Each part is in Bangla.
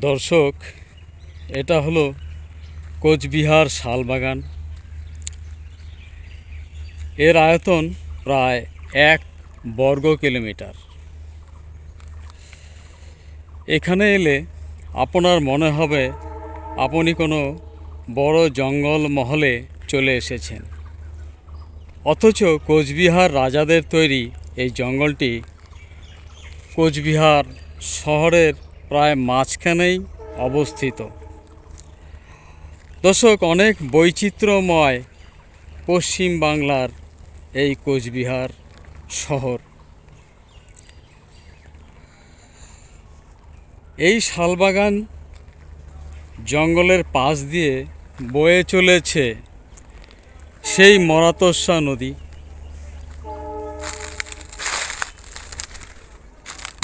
দর্শক, এটা হলো কোচবিহার শালবাগান। এর আয়তন প্রায় এক বর্গ কিলোমিটার। এখানে এলে আপনার মনে হবে আপনি কোনো বড় জঙ্গল মহলে চলে এসেছেন। অথচ কোচবিহার রাজাদের তৈরি এই জঙ্গলটি কোচবিহার শহরের প্রায় মাঝখানেই অবস্থিত। দর্শক, অনেক বৈচিত্র্যময় পশ্চিম বাংলার এই কোচবিহার শহর। এই শালবাগান জঙ্গলের পাশ দিয়ে বয়ে চলেছে সেই মরাতস্যা নদী।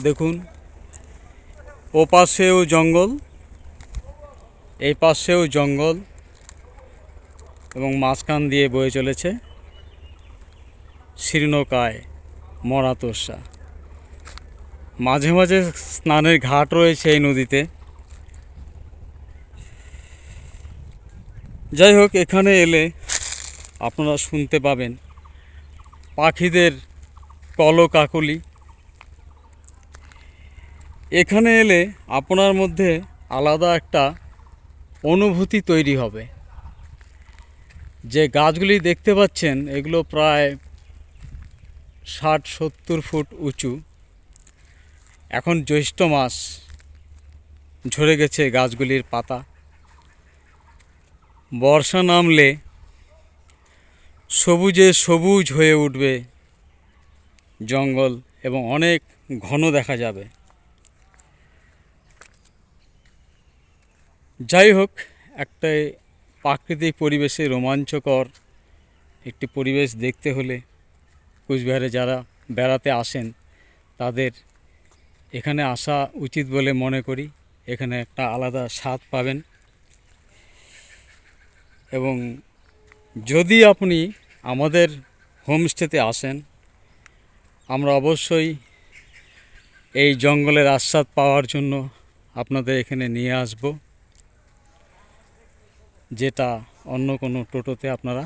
দেখুন ও পাশেও জঙ্গল, এই পাশেও জঙ্গল এবং মাঝখান দিয়ে বয়ে চলেছে শীর্ণকায় মরাতস্যা মাঝে মাঝে স্নানের ঘাট রয়েছে এই নদীতে। যাই হোক, এখানে এলে আপনারা শুনতে পাবেন পাখিদের কলকাকলি। এখানে এলে আপনার মধ্যে আলাদা একটা অনুভূতি তৈরি হবে। যে গাছগুলি দেখতে পাচ্ছেন, এগুলো প্রায় ষাট সত্তর ফুট উঁচু। এখন জ্যৈষ্ঠ মাস, ঝরে গেছে গাছগুলির পাতা। বর্ষা নামলে সবুজে সবুজ হয়ে উঠবে জঙ্গল এবং অনেক ঘন দেখা যাবে। যাই হোক, একটা প্রাকৃতিক পরিবেশে রোমাঞ্চকর একটি পরিবেশ দেখতে হলে কুচবিহারে যারা বেড়াতে আসেন, তাদের এখানে আসা উচিত বলে মনে করি। এখানে একটা আলাদা স্বাদ পাবেন। এবং যদি আপনি আমাদের হোমস্টেতে আসেন, আমরা অবশ্যই এই জঙ্গলের আস্বাদ পাওয়ার জন্য আপনাদের এখানে নিয়ে আসব। যেটা অন্য কোনো টোটোতে আপনারা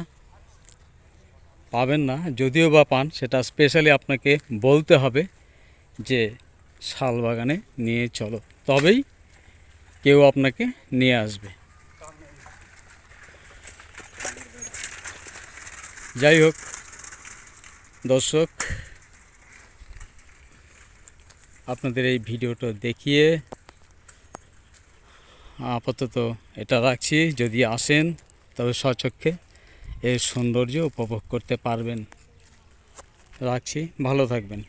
পাবেন না, যদিও বা পান, সেটা স্পেশালি আপনাকে বলতে হবে যে শাল বাগানে নিয়ে চলো, তবেই কেউ আপনাকে নিয়ে আসবে। যাই হোক, দর্শক, আপনাদের এই ভিডিওটা দেখিয়ে আপাতত এটা রাখছি। যদি আসেন, তবে স্বচক্ষে এর সৌন্দর্য উপভোগ করতে পারবেন। রাখছি। ভালো থাকবেন।